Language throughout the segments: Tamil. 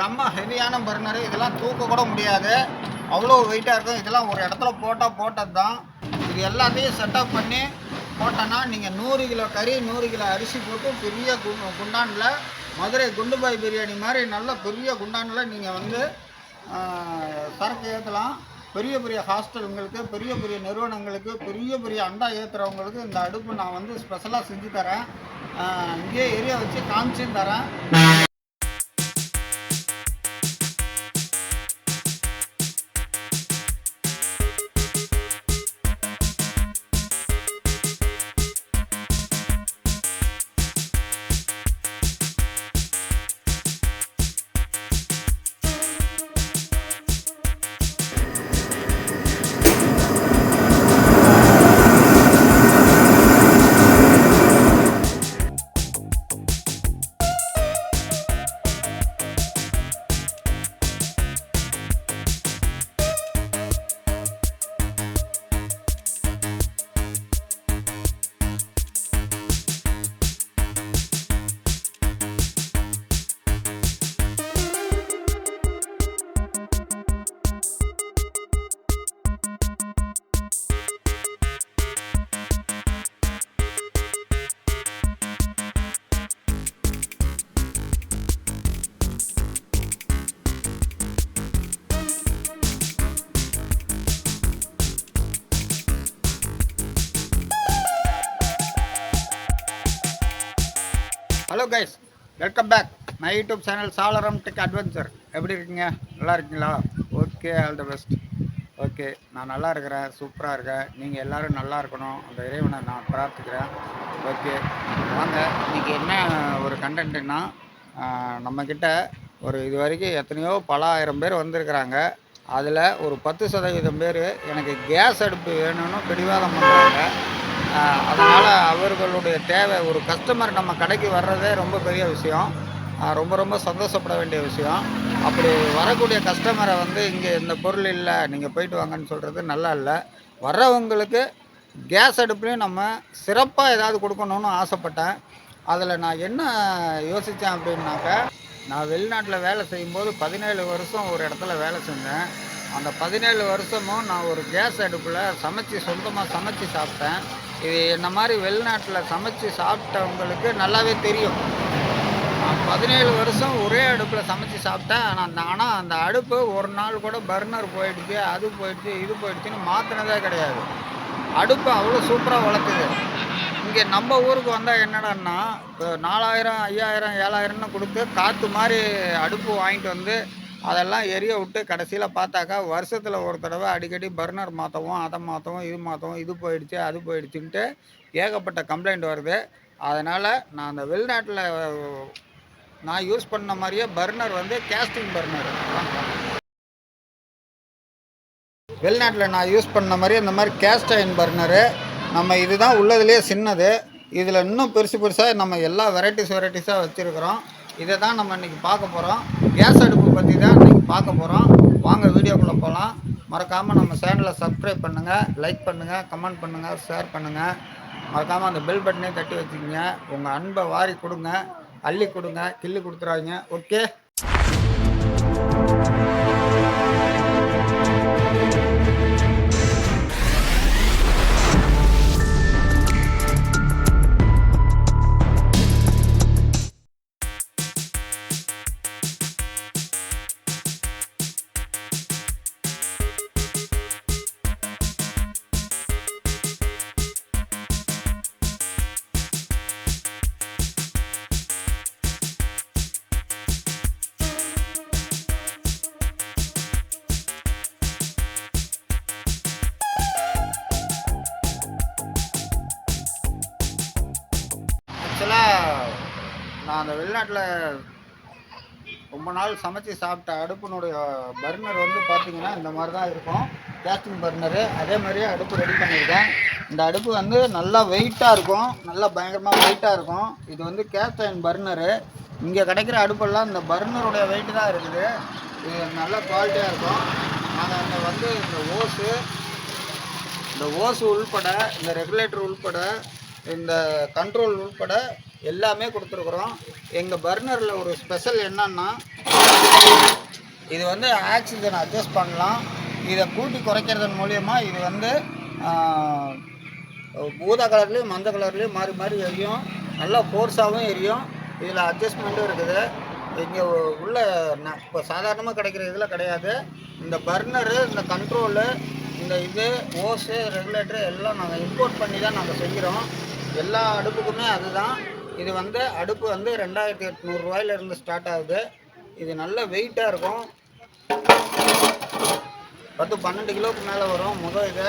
செம்ம ஹெவியான பர்னரு இதெல்லாம் தூக்க கூட முடியாது. அவ்வளோ வெயிட்டாக இருக்கும். இதெல்லாம் ஒரு இடத்துல போட்டால் போட்டது தான் இது எல்லாத்தையும் செட்டப் பண்ணி போட்டோன்னா நீங்கள் நூறு கிலோ கறி நூறு கிலோ அரிசி போட்டு பெரிய கு குண்டானில் மதுரை குண்டுபாய் பிரியாணி மாதிரி நல்ல பெரிய குண்டானில் நீங்கள் வந்து சரக்கு ஏற்றலாம் பெரிய பெரிய ஹாஸ்டலுங்களுக்கு பெரிய பெரிய நிறுவனங்களுக்கு பெரிய பெரிய அண்டா ஏற்றுறவங்களுக்கு இந்த அடுப்பு நான் வந்து ஸ்பெஷலாக செஞ்சு தரேன். இங்கேயே ஏரியா வச்சு காமிச்சும் தரேன். Hello guys welcome back my YouTube channel Salaram tech adventure எப்படி இருக்கீங்க? நல்லா இருக்கீங்களா? Okay all the best okay நான் நல்லா இருக்கிறேன். சூப்பராக இருக்கேன். நீங்கள் எல்லோரும் நல்லா இருக்கணும். அந்த இறைவனை நான் பிரார்த்திக்கிறேன். ஓகே வாங்க. இன்றைக்கி என்ன ஒரு கண்டென்ட்டுன்னா நம்மக்கிட்ட ஒரு இது வரைக்கும் எத்தனையோ பல ஆயிரம் பேர் வந்திருக்கிறாங்க. அதில் ஒரு பத்து சதவீதம் பேர் எனக்கு கேஸ் அடுப்பு வேணும்னு பிடிவாதம் பண்ணுறாங்க அதனால் அவர்களுடைய தேவை ஒரு கஸ்டமர் நம்ம கடைக்கு வர்றதே ரொம்ப பெரிய விஷயம். ரொம்ப ரொம்ப சந்தோஷப்பட வேண்டிய விஷயம். அப்படி வரக்கூடிய கஸ்டமரை வந்து இங்கே இந்த பொருள் இல்லை நீங்கள் போயிட்டு வாங்கன்னு சொல்கிறது நல்லா இல்லை. வர்றவங்களுக்கு கேஸ் அடுப்புலையும் நம்ம சிறப்பாக ஏதாவது கொடுக்கணும்னு ஆசைப்பட்டேன். அதில் நான் என்ன யோசித்தேன் அப்படின்னாக்கா நான் வெளிநாட்டில் வேலை செய்யும்போது பதினேழு வருஷம் ஒரு இடத்துல வேலை செஞ்சேன். அந்த பதினேழு வருஷமும் நான் ஒரு கேஸ் அடுப்பில் சமைச்சு சொந்தமாக சமைச்சு சாப்பிட்டேன். இது என்ன மாதிரி வெளிநாட்டில் சமைச்சு சாப்பிட்டவங்களுக்கு நல்லாவே தெரியும். நான் பதினேழு வருஷம் ஒரே அடுப்பில் சமைச்சு சாப்பிட்டேன். ஆனால் ஆனால் அந்த அடுப்பு ஒரு நாள் கூட பர்னர் போயிடுச்சு அது போயிடுச்சு இது போயிடுச்சுன்னு மாற்றினதே கிடையாது. அடுப்பு அவ்வளோ சூப்பராக வளர்த்துது. இங்கே நம்ம ஊருக்கு வந்தால் என்னடான்னா இப்போ நாலாயிரம் ஐயாயிரம் ஏழாயிரம்னு கொடுத்து காற்று மாதிரி அடுப்பு வாங்கிட்டு வந்து அதெல்லாம் எரிய விட்டு கடைசியில் பார்த்தாக்கா வருஷத்தில் ஒரு தடவை அடிக்கடி பர்னர் மாற்றவும் அதை மாற்றவும் இது மாற்றவும் இது போயிடுச்சு அது போயிடுச்சுன்ட்டு ஏகப்பட்ட கம்ப்ளைண்ட் வருது. அதனால் நான் அந்த வெளிநாட்டில் நான் யூஸ் பண்ண மாதிரியே பர்னர் வந்து கேஸ்டிங் பர்னர் வெளிநாட்டில் நான் யூஸ் பண்ண மாதிரி இந்த மாதிரி கேஸ்ட் அயன் பர்னரு நம்ம இதுதான் உள்ளதுலேயே சின்னது. இதில் இன்னும் பெருசு பெருசாக நம்ம எல்லா வெரைட்டிஸ் வெரைட்டிஸாக வச்சுருக்கிறோம். இதை தான் நம்ம இன்றைக்கி பார்க்க போகிறோம் கேஸ் அடுப்பு பற்றி தான் இன்றைக்கி பார்க்க போகிறோம் வாங்க வீடியோக்குள்ளே போகலாம் மறக்காமல் நம்ம சேனலை சப்ஸ்கிரைப் பண்ணுங்கள் லைக் பண்ணுங்கள் கமெண்ட் பண்ணுங்கள் ஷேர் பண்ணுங்கள் மறக்காமல் அந்த பெல் பட்டனே தட்டி வச்சுக்கோங்க. உங்கள் அன்பை வாரி கொடுங்க அள்ளி கொடுங்க கிள்ளி கொடுத்துறாங்க ஓகே அந்த வெளிநாட்டில் ரொம்ப நாள் சமைச்சு சாப்பிட்ட அடுப்பினுடைய பர்னர் வந்து பார்த்தீங்கன்னா இந்த மாதிரி தான் இருக்கும். Casting burner. அதே மாதிரியே அடுப்பு ரெடி பண்ணியிருக்கேன். இந்த அடுப்பு வந்து நல்லா வெயிட்டாக இருக்கும். நல்லா பயங்கரமாக வெயிட்டாக இருக்கும். இது வந்து கேஸ்ட் அயன் பர்னரு. இங்கே கிடைக்கிற அடுப்பெல்லாம் இந்த பர்னருடைய வெயிட்டு தான் இருக்குது. இது நல்ல குவாலிட்டியாக இருக்கும். நாங்கள் அந்த வந்து இந்த ஓஸு இந்த ஓசு உள்பட இந்த ரெகுலேட்டர் உள்பட இந்த கண்ட்ரோல் உள்பட எல்லாமே கொடுத்துருக்குறோம். எங்கள் பர்னரில் ஒரு ஸ்பெஷல் என்னன்னா இது வந்து ஆக்சிஜன் அட்ஜஸ்ட் பண்ணலாம். இதை கூட்டி குறைக்கிறதன் மூலயமா இது வந்து பூதா கலர்லேயும் மஞ்சள் கலர்லேயும் மாறி மாறி எரியும். நல்லா ஃபோர்ஸாகவும் எரியும். இதில் அட்ஜஸ்ட்மெண்ட்டும் இருக்குது. இங்கே உள்ள இப்போ சாதாரணமாக கிடைக்கிற இதில் கிடையாது. இந்த பர்னரு இந்த கண்ட்ரோலு இந்த இது ஓஸு ரெகுலேட்டரு எல்லாம் நாங்கள் இம்போர்ட் பண்ணி தான் நாங்கள் செய்கிறோம். எல்லா அடுப்புக்குமே அதுதான். இது வந்து அடுப்பு வந்து ரெண்டாயிரத்தி எட்நூறுரூவாயிலிருந்து ஸ்டார்ட் ஆகுது. இது நல்ல வெயிட்டாக இருக்கும். பத்து பன்னெண்டு கிலோவுக்கு மேலே வரும் முதல் இது.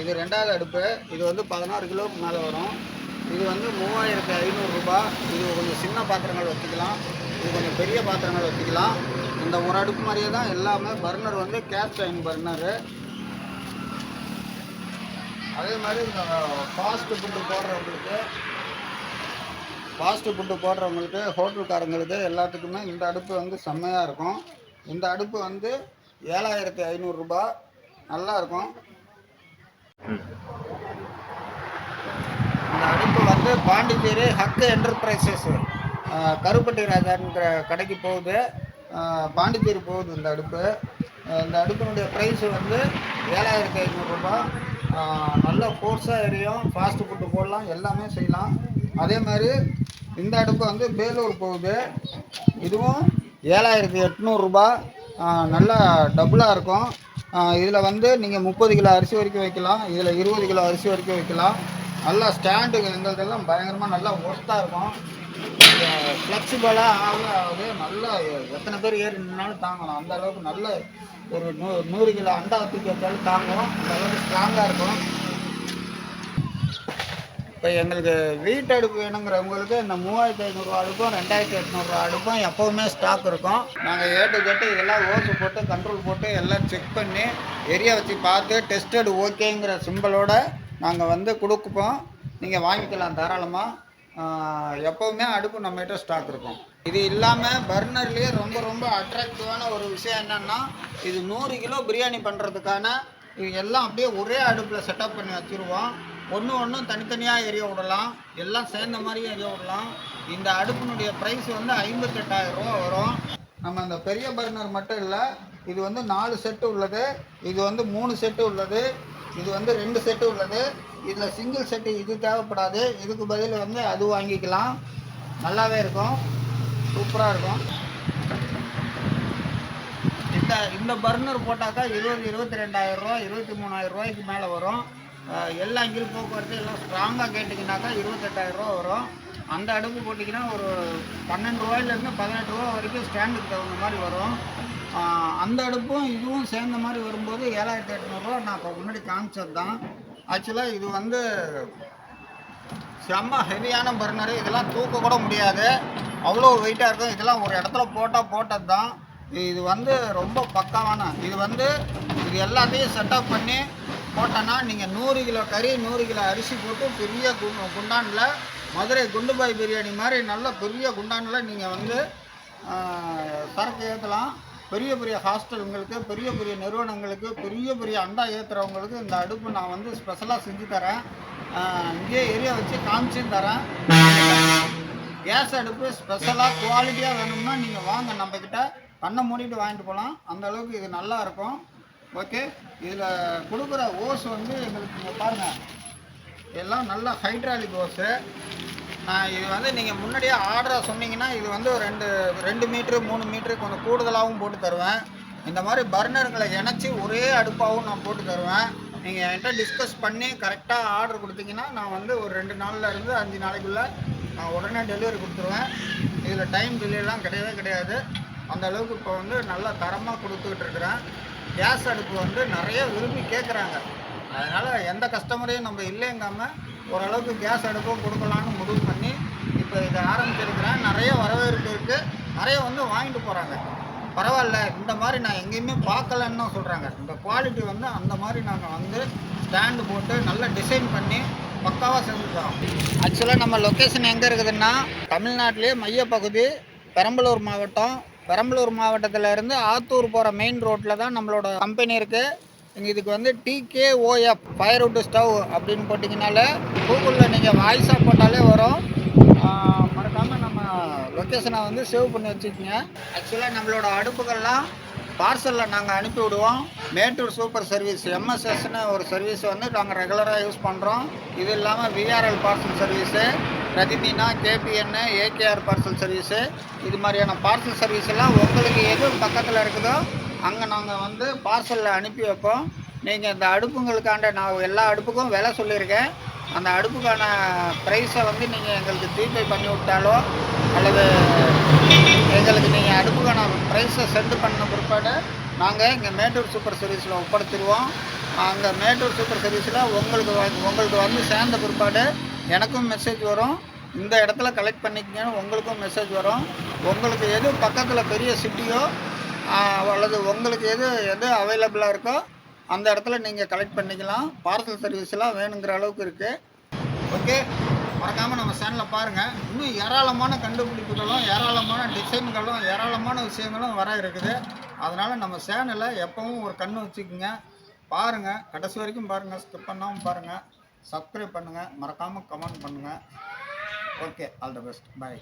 இது ரெண்டாவது அடுப்பு. இது வந்து பதினாறு கிலோவுக்கு மேலே வரும். இது வந்து மூவாயிரத்து ஐநூறுரூபா இது கொஞ்சம் சின்ன பாத்திரங்கள் வச்சுக்கலாம். இது கொஞ்சம் பெரிய பாத்திரங்கள் வச்சுக்கலாம். இந்த ஒரு அடுப்பு மாதிரியே தான் எல்லாமே பர்னர் வந்து கேஸ்ட் அயன் பர்னரு. அதே மாதிரி இந்த ஃபாஸ்ட் ஃபுட்டு போடுறவங்களுக்கு ஃபாஸ்ட்டு ஃபுட்டு போடுறவங்களுக்கு ஹோட்டல்காரங்களுக்கு எல்லாத்துக்குமே இந்த அடுப்பு வந்து செம்மையாக இருக்கும். இந்த அடுப்பு வந்து ஏழாயிரத்தி ஐநூறுரூபா நல்லாயிருக்கும் இந்த அடுப்பு வந்து பாண்டிச்சேரி ஹக்கு என்டர்பிரைசஸ் கருப்பட்டி ராஜான்ற கடைக்கு போகுது. பாண்டிச்சேரி போகுது இந்த அடுப்பு. இந்த அடுப்பினுடைய ப்ரைஸ் வந்து ஏழாயிரத்தி ஐநூறுரூபா நல்ல ஃபோர்ஸாக எரியும். ஃபாஸ்ட் ஃபுட்டு போடலாம் எல்லாமே செய்யலாம். அதே மாதிரி இந்த அடுப்பு வந்து பேலூர் போகுது. இதுவும் ஏழாயிரத்தி எட்நூறுரூபா நல்லா டபுளாக இருக்கும். இதில் வந்து நீங்கள் முப்பது கிலோ அரிசி வரைக்கும் வைக்கலாம். இதில் இருபது கிலோ அரிசி வரைக்கும் வைக்கலாம். நல்லா ஸ்டாண்டு எங்களுதெல்லாம் பயங்கரமாக நல்லா ஒர்த்தாக இருக்கும். ஃப்ளெக்சிபிளாக ஆக ஆகுது நல்லா எத்தனை பேர் ஏறி நின்னாலும் தாங்கலாம். அந்த அளவுக்கு நல்ல ஒரு நூ நூறு கிலோ அண்டா தூக்கி வச்சாலும் தாங்கும். அந்த அளவுக்கு ஸ்ட்ராங்காக இருக்கும். இப்போ எங்களுக்கு வீட்டு அடுப்பு வேணுங்கிறவங்களுக்கு இந்த மூவாயிரத்தி ஐநூறுரூவா அடுப்பும் ரெண்டாயிரத்தி எட்நூறுரூவா அடுப்பும் எப்போவுமே ஸ்டாக் இருக்கும். நாங்கள் ஏட்டு கட்டு இதெல்லாம் ஓசு போட்டு கண்ட்ரோல் போட்டு எல்லாம் செக் பண்ணி எரிய வச்சு பார்த்து டெஸ்டடு ஓகேங்கிற சிம்பிளோடு நாங்கள் வந்து கொடுப்போம். நீங்கள் வாங்கிக்கலாம் தாராளமாக எப்போவுமே அடுப்பு நம்மகிட்ட ஸ்டாக் இருக்கும். இது இல்லாமல் பர்னர்லேயே ரொம்ப ரொம்ப அட்ராக்டிவான ஒரு விஷயம் என்னென்னா இது நூறு கிலோ பிரியாணி பண்ணுறதுக்கான இது எல்லாம் அப்படியே ஒரே அடுப்பில் செட்டப் பண்ணி வச்சுருவோம். ஒன்று ஒன்றும் தனித்தனியாக எரிய விடலாம். எல்லாம் சேர்ந்த மாதிரியும் எரிய விடலாம். இந்த அடுப்பினுடைய ப்ரைஸ் வந்து ஐம்பத்தெட்டாயிரம் ரூபா வரும். நம்ம அந்த பெரிய பர்னர் மட்டும் இல்லை இது வந்து நாலு செட்டு உள்ளது. இது வந்து மூணு செட்டு உள்ளது. இது வந்து ரெண்டு செட்டு உள்ளது. இதில் சிங்கிள் செட்டு இது தேவைப்படாது. இதுக்கு பதில் வந்து அது வாங்கிக்கலாம். நல்லாவே இருக்கும். சூப்பராக இருக்கும். இந்த இந்த பர்னர் போட்டாக்கா இருபது இருபத்தி ரெண்டாயிரம் ரூபா இருபத்தி மூணாயிரம் ரூபாய்க்கு மேலே வரும். எல்லா இங்கில் போக்குவரத்து எல்லாம் ஸ்ட்ராங்காக கேட்டிங்கனாக்கா இருபத்தெட்டாயிரம் ரூபா வரும். அந்த அடுப்பு போட்டிங்கன்னா ஒரு பன்னெண்டு ரூபாயிலேருந்து பதினெட்டு ரூபா வரைக்கும் ஸ்டாண்டுக்கு தகுந்த மாதிரி வரும். அந்த அடுப்பும் இதுவும் சேர்ந்த மாதிரி வரும்போது ஏழாயிரத்தி எட்நூறுரூவா நான் இப்போ முன்னாடி காமிச்சது தான் ஆக்சுவலாக இது வந்து செம்ம ஹெவியான பர்னரு இதெல்லாம் தூக்க கூட முடியாது. அவ்வளோ வெயிட்டாக இருக்கும். இதெல்லாம் ஒரு இடத்துல போட்டால் போட்டது தான் இது வந்து ரொம்ப பக்காவான இது வந்து இது எல்லாத்தையும் செட்டப் பண்ணி போட்டோன்னா நீங்கள் நூறு கிலோ கறி நூறு கிலோ அரிசி போட்டு பெரிய கு- குண்டானில் மதுரை குண்டுபாய் பிரியாணி மாதிரி நல்ல பெரிய குண்டானில் நீங்கள் வந்து சரக்கு ஏற்றலாம் பெரிய பெரிய ஹாஸ்டலுங்களுக்கு பெரிய பெரிய நிறுவனங்களுக்கு பெரிய பெரிய அண்டா ஏற்றுறவங்களுக்கு இந்த அடுப்பு நான் வந்து ஸ்பெஷலாக செஞ்சு தரேன். இங்கே இங்கேயே ஏரியா வச்சு காமிச்சும் தரேன். கேஸ் அடுப்பு ஸ்பெஷலாக குவாலிட்டியாக வேணும்னா நீங்கள் வாங்க. நம்மக்கிட்ட கண்ணை மூடிட்டு வாங்கிட்டு போகலாம் அந்தளவுக்கு இது நல்லா இருக்கும். ஓகே இதில் கொடுக்குற ஓஸ் வந்து எங்களுக்கு இங்கே பாருங்கள் எல்லாம் நல்ல ஹைட்ராலிக் ஓஸு. நான் இது வந்து நீங்கள் முன்னாடியே ஆர்டராக சொன்னீங்கன்னா இது வந்து ஒரு ரெண்டு ரெண்டு மீட்ரு மூணு மீட்ரு கொஞ்சம் கூடுதலாகவும் போட்டு தருவேன். இந்த மாதிரி பர்னர்களை இணைச்சி ஒரே அடுப்பாகவும் நான் போட்டு தருவேன். நீங்கள் என்கிட்ட டிஸ்கஸ் பண்ணி கரெக்டாக ஆர்டர் கொடுத்தீங்கன்னா நான் வந்து ஒரு ரெண்டு நாளில் இருந்து அஞ்சு நாளைக்குள்ளே நான் உடனே டெலிவரி கொடுத்துருவேன். இதில் டைம் டிலேலாம் கிடையவே கிடையாது. அந்த அளவுக்கு இப்போ வந்து நல்லா தரமாக கொடுத்துக்கிட்டு இருக்கிறேன். கேஸ் அடுப்பு வந்து நிறைய விரும்பி கேட்குறாங்க அதனால் எந்த கஸ்டமரையும் நம்ம இல்லைங்காமல் ஓரளவுக்கு கேஸ் அடுப்பும் கொடுக்கலான்னு முடிவு பண்ணி இப்போ இதை ஆரம்பிச்சிருக்கிறேன். நிறைய வரவேற்பு இருக்குது நிறைய வந்து வாங்கிட்டு போகிறாங்க பரவாயில்ல இந்த மாதிரி நான் எங்கேயுமே பார்க்கலன்னு தான் சொல்கிறாங்க இந்த குவாலிட்டி வந்து அந்த மாதிரி நாங்கள் வந்து ஸ்டாண்டு போட்டு நல்லா டிசைன் பண்ணி பக்காவாக செஞ்சுருக்கோம் ஆக்சுவலாக நம்ம லொக்கேஷன் எங்கே இருக்குதுன்னா தமிழ்நாட்டிலே மையப்பகுதி பெரம்பலூர் மாவட்டம் பெரம்பலூர் மாவட்டத்தில் இருந்து ஆத்தூர் போகிற மெயின் ரோட்டில் தான் நம்மளோட கம்பெனி இருக்குது நீங்கள் இதுக்கு வந்து டிகேஓஎஃப் ஃபயர்வுட் ஸ்டவ் அப்படின்னு போட்டிங்கனாலே கூகுளில் நீங்கள் வாய்ஸாக போட்டாலே வரும். மறக்காமல் நம்ம லொக்கேஷனை வந்து சேவ் பண்ணி வச்சுக்கோங்க. ஆக்சுவலாக நம்மளோட அடுப்புகள்லாம் பார்சலில் நாங்கள் அனுப்பி விடுவோம். மேட்டூர் சூப்பர் சர்வீஸ் எம்எஸ்எஸ்னு ஒரு சர்வீஸ் வந்து நாங்கள் ரெகுலராக யூஸ் பண்ணுறோம் இது இல்லாமல் விஆர்எல் பார்சல் சர்வீஸு ரஜினினா கேபிஎன்னு ஏகேஆர் பார்சல் சர்வீஸு இது மாதிரியான பார்சல் சர்வீஸ் எல்லாம் உங்களுக்கு எது பக்கத்தில் இருக்குதோ அங்கே நாங்கள் வந்து பார்சலில் அனுப்பி வைப்போம். நீங்கள் இந்த அடுப்புங்களுக்காண்ட நான் எல்லா அடுப்புக்கும் விலை சொல்லியிருக்கேன். அந்த அடுப்புக்கான ப்ரைஸை வந்து நீங்கள் எங்களுக்கு ஜிபே பண்ணி விட்டாலோ அல்லது எங்களுக்கு நீங்கள் அடுப்புக்கான ப்ரைஸை சென்ட் பண்ண பிற்பாடு நாங்கள் இங்கே மேட்டூர் சூப்பர் சர்வீஸில் ஒப்படைச்சிருவோம். அங்கே மேட்டூர் சூப்பர் சர்வீஸில் உங்களுக்கு உங்களுக்கு வந்து சேர்ந்த பிற்பாடு எனக்கும் மெசேஜ் வரும். இந்த இடத்துல கலெக்ட் பண்ணிக்கங்கன்னு உங்களுக்கும் மெசேஜ் வரும். உங்களுக்கு எது பக்கத்தில் பெரிய சிட்டியோ அல்லது உங்களுக்கு எது எது அவைலபிளாக இருக்கோ அந்த இடத்துல நீங்கள் கலெக்ட் பண்ணிக்கலாம். பார்சல் சர்வீஸ்லாம் வேணுங்கிற அளவுக்கு இருக்குது ஓகே மறக்காமல் நம்ம சேனலில் பாருங்கள் இன்னும் ஏராளமான கண்டுபிடிப்புகளும் ஏராளமான டிசைன்களும் ஏராளமான விஷயங்களும் வர இருக்குது. அதனால் நம்ம சேனலை எப்பவும் ஒரு கண்ணு வச்சுக்கோங்க. பாருங்கள் கடைசி வரைக்கும் பாருங்கள் ஸ்கிப் பண்ணாமல் பாருங்கள் சப்ஸ்கிரைப் பண்ணுங்கள் மறக்காமல் கமெண்ட் பண்ணுங்கள் okay all the best bye